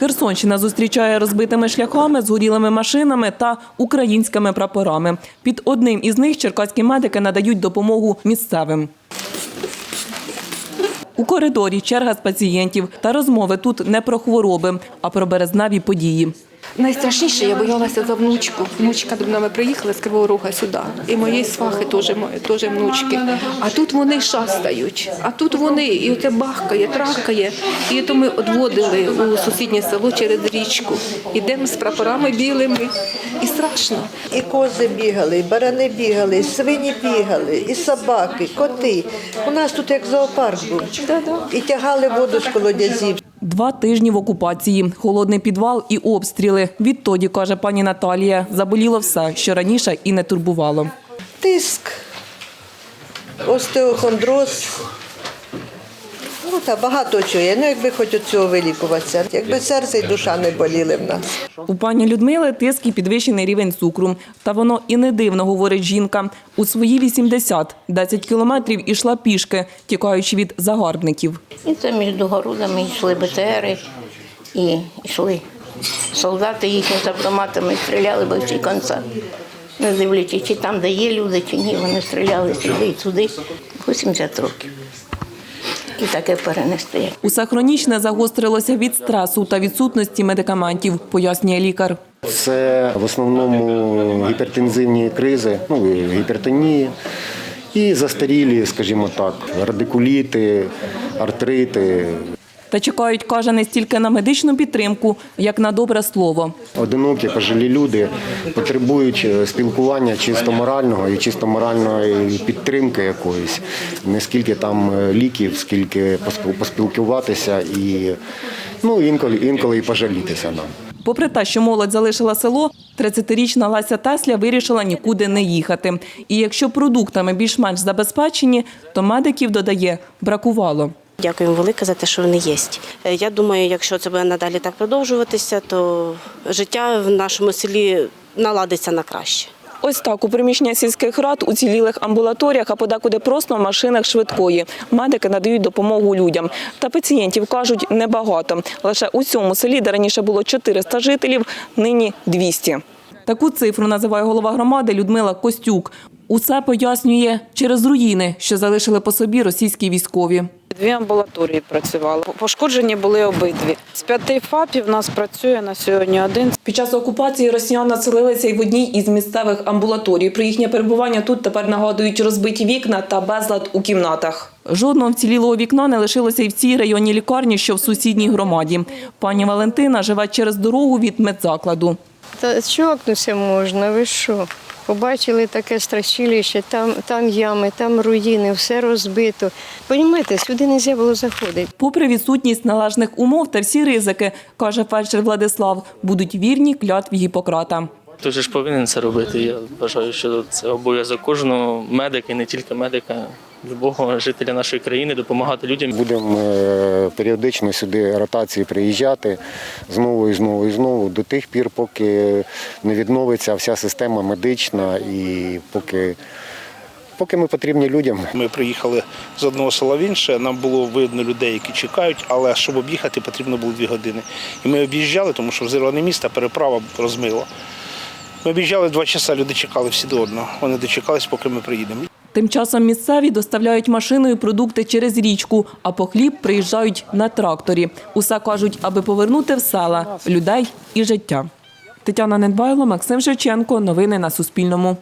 Херсонщина зустрічає розбитими шляхами, згорілими машинами та українськими прапорами. Під одним із них черкаські медики надають допомогу місцевим. У коридорі черга з пацієнтів та розмови тут не про хвороби, а про березнаві події. Найстрашніше я боялася за внучку. Внучка до мене приїхала з Кривого Рога сюди. І мої свахи теж, мої- теж внучки. А тут вони шастають, а тут вони, і оце бахкає, трахкає. І то ми відводили у сусіднє село через річку. Ідемо з прапорами білими. І страшно. І кози бігали, і барани бігали, і свині бігали, і собаки, коти. У нас тут як зоопарк був. І тягали воду з колодязів. Два тижні в окупації, холодний підвал і обстріли. Відтоді, каже пані Наталія, заболіло все, що раніше і не турбувало. Тиск, остеохондроз. Ну, та багато чого є. Ну, якби хоч від цього вилікуватися. Якби серце і душа не боліли в нас. У пані Людмили тиск і підвищений рівень цукру. Та воно і не дивно, говорить жінка. У свої 80 – 10 кілометрів ішла пішки, тікаючи від загарбників. І це між городами йшли БТРи і йшли солдати їхні з автоматами стріляли би всі кінця. Не дивлячись, чи там, де є люди, чи ні, вони стріляли сюди і сюди. 80 років. І таке перенести. Усе хронічне загострилося від стресу та відсутності медикаментів, пояснює лікар. Це в основному гіпертензивні кризи, ну, гіпертонії і застарілі, скажімо так, радикуліти, артрити. Та чекають, каже, не стільки на медичну підтримку, як на добре слово. Одинокі, пожилі люди потребують е, спілкування чисто морального і чисто моральної підтримки якоїсь. Не скільки там е, ліків, скільки поспілкуватися і ну, інколи, інколи і пожалітися нам. Попри те, що молодь залишила село, 30-річна Лася Тесля вирішила нікуди не їхати. І якщо продуктами більш-менш забезпечені, то медиків, додає, бракувало. Дякуємо велике за те, що вони є. Е, Я думаю, якщо це буде надалі так продовжуватися, то життя в нашому селі наладиться на краще. Ось так у приміщення сільських рад, уцілілих амбулаторіях, а подекуди просто в машинах швидкої. Медики надають допомогу людям. Та пацієнтів кажуть небагато. Лише у цьому селі, де раніше було 400 жителів, нині 200. Таку цифру називає голова громади Людмила Костюк. Усе пояснює через руїни, що залишили по собі російські військові. Дві амбулаторії працювали. Пошкоджені були обидві. З п'яти ФАПів нас працює на сьогодні один. Під час окупації росіян населилися й в одній із місцевих амбулаторій. Про їхнє перебування тут тепер нагадують розбиті вікна та безлад у кімнатах. Жодного вцілілого вікна не лишилося і в цій районній лікарні, що в сусідній громаді. Пані Валентина живе через дорогу від медзакладу. Та чокнутися можна, ви що? Побачили таке страшилище, там, там ями, там руїни, все розбито. Понімаєте, сюди не можна було заходити. Попри відсутність належних умов та всі ризики, каже фельдшер Владислав, будуть вірні клятві Гіппократа. Хтось ж повинен це робити. Я вважаю, що це обов'язок кожного медика, і не тільки медика, любого жителя нашої країни допомагати людям. Будемо е, періодично сюди ротації приїжджати знову і знову і знову до тих пір, поки не відновиться вся система медична і поки, поки ми потрібні людям. Ми приїхали з одного села в інше. Нам було видно людей, які чекають, але щоб об'їхати, потрібно було дві години. І ми об'їжджали, тому що взірване місто, переправа розмила. Ми об'їжджали два часа, люди чекали всі до одного. Вони дочекались, поки ми приїдемо. Тим часом місцеві доставляють машиною продукти через річку, а по хліб приїжджають на тракторі. Усе кажуть, аби повернути в села людей і життя. Тетяна Недбайло, Максим Шевченко. Новини на Суспільному.